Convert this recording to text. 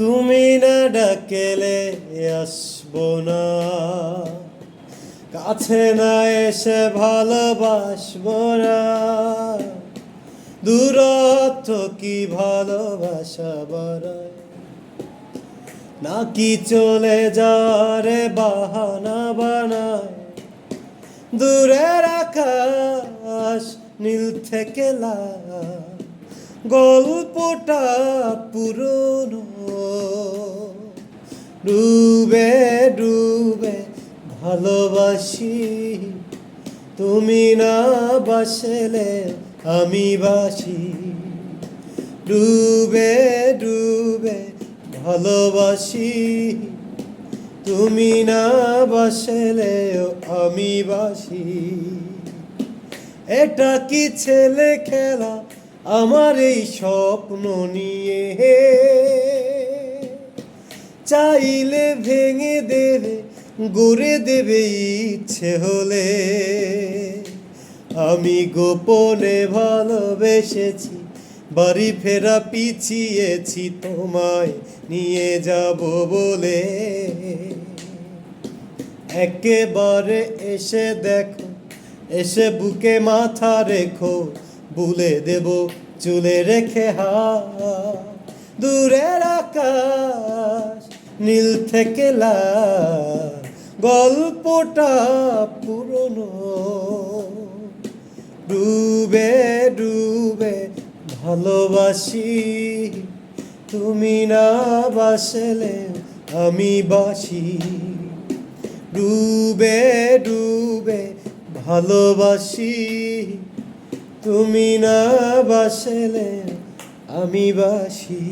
তুমি না ডাকেলে আসব না। কাছে না এসে ভালোবাসবো না। দূরত্ব কি ভালোবাসা বাড়ায় নাকি চলে যারে বাহানা বানায়। দূরের আকাশ নীল থেকে লাল। গল্পটা পুরনো। ডুবে ডুবে ভালোবাসি। তুমি না বাসলে আমি বাসি। ডুবে ডুবে ভালোবাসি। তুমি না বাসলে আমি বাসি। এটা কি ছেলে খেলা? আমার এই স্বপ্ন নিয়ে। চাইলে ভেঙে দেবে, গড়ে দেবে ইচ্ছে হলে। আমি গোপনে ভালোবেসেছি, বাড়ি ফেরা পিছিয়েছি তোমায় নিয়ে যাব বলে। একেবারে এসে দেখো, এসে বুকে মাথা রেখো, বুলে দেব চুলে রেখে হা দূরের আকাশ নীল থেকে গল্পটা পুরনো। ডুবে ডুবে ভালোবাসি, তুমি না বাসলে আমি বাসি। ডুবে ডুবে ভালোবাসি, তুমি না বাসলে আমি বাসি।